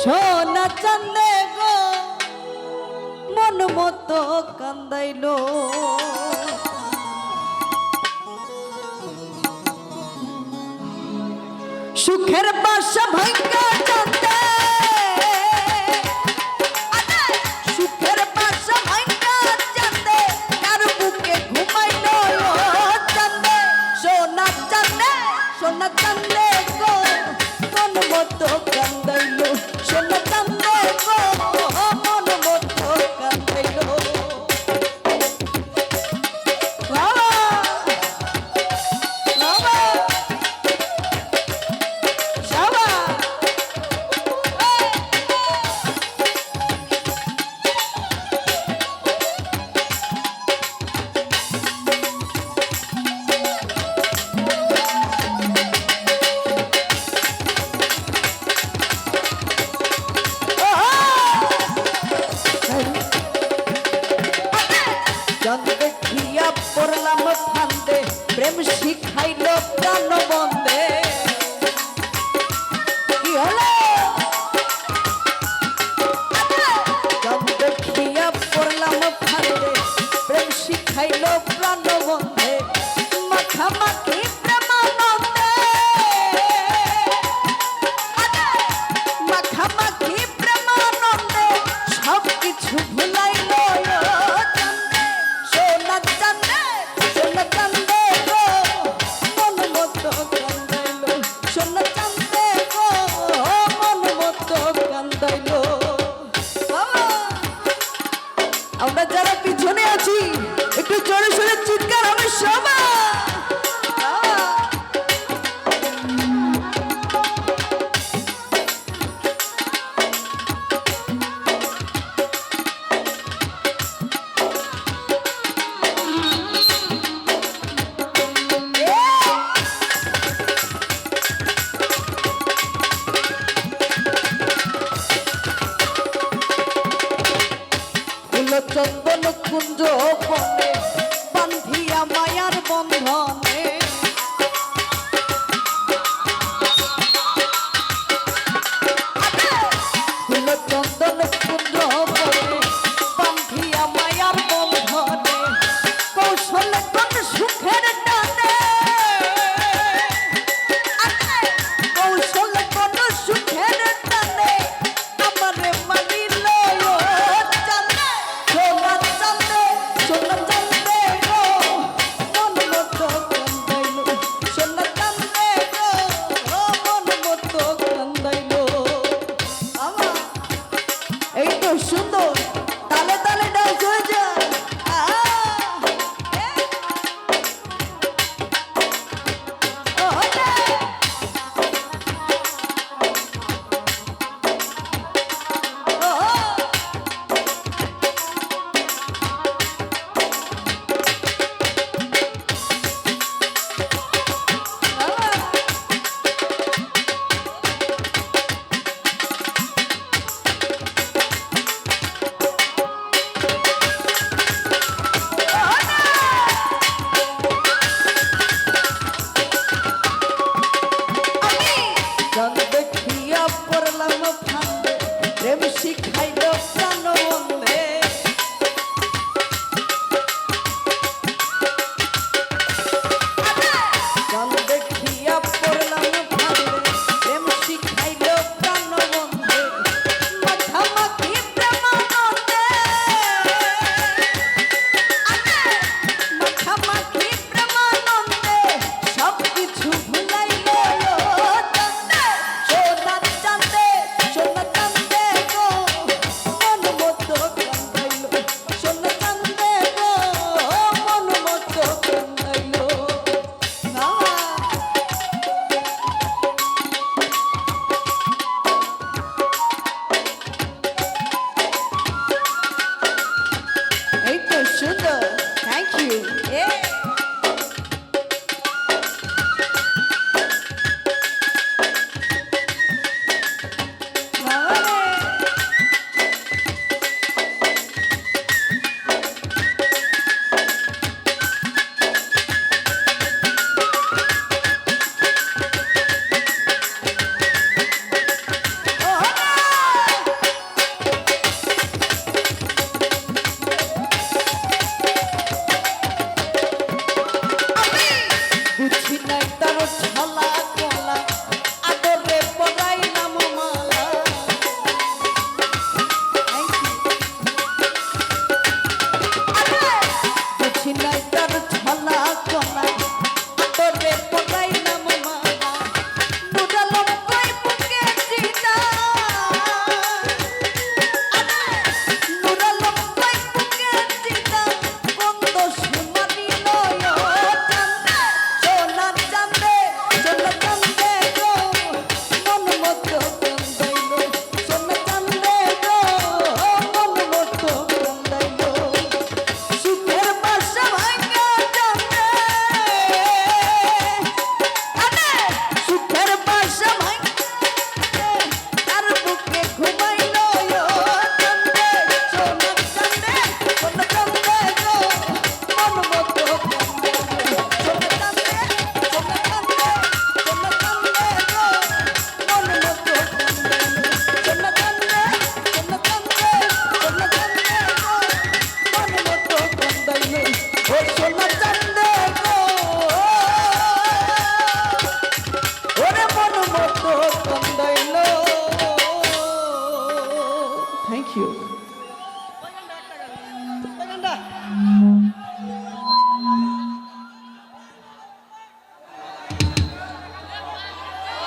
সোনা চান্দে গো মন মতো কান্দাইল। সুখের বাসা ভাঙ্গা চন্দ্র খিয়া পড়লাম ফান্দে। প্রেম শিখাইল প্রাণ বন্ধে কি হলো? চন্দ্র খিয়া পড়লাম ফান্দে। প্রেম শিখাইল প্রাণ বন্ধে মাখা মাখা Eita, chutou! Tá letando.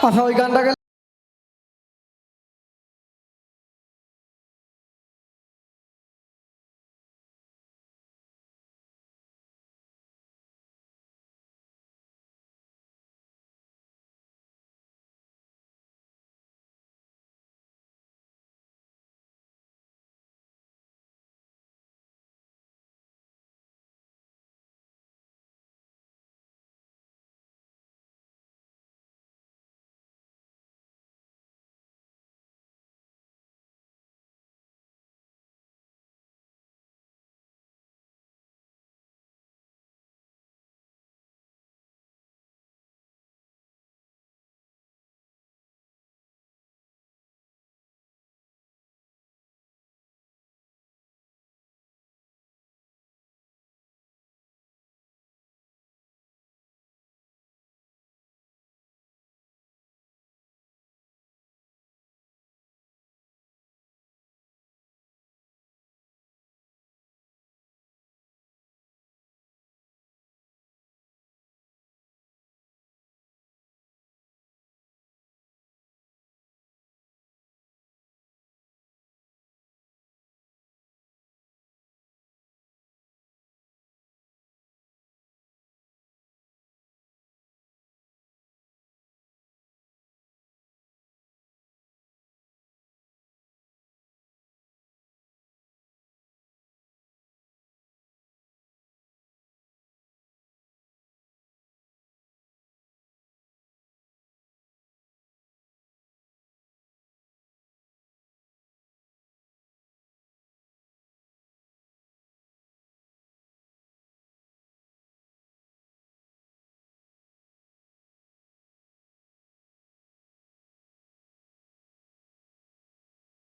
আচ্ছা ওই গানটাকে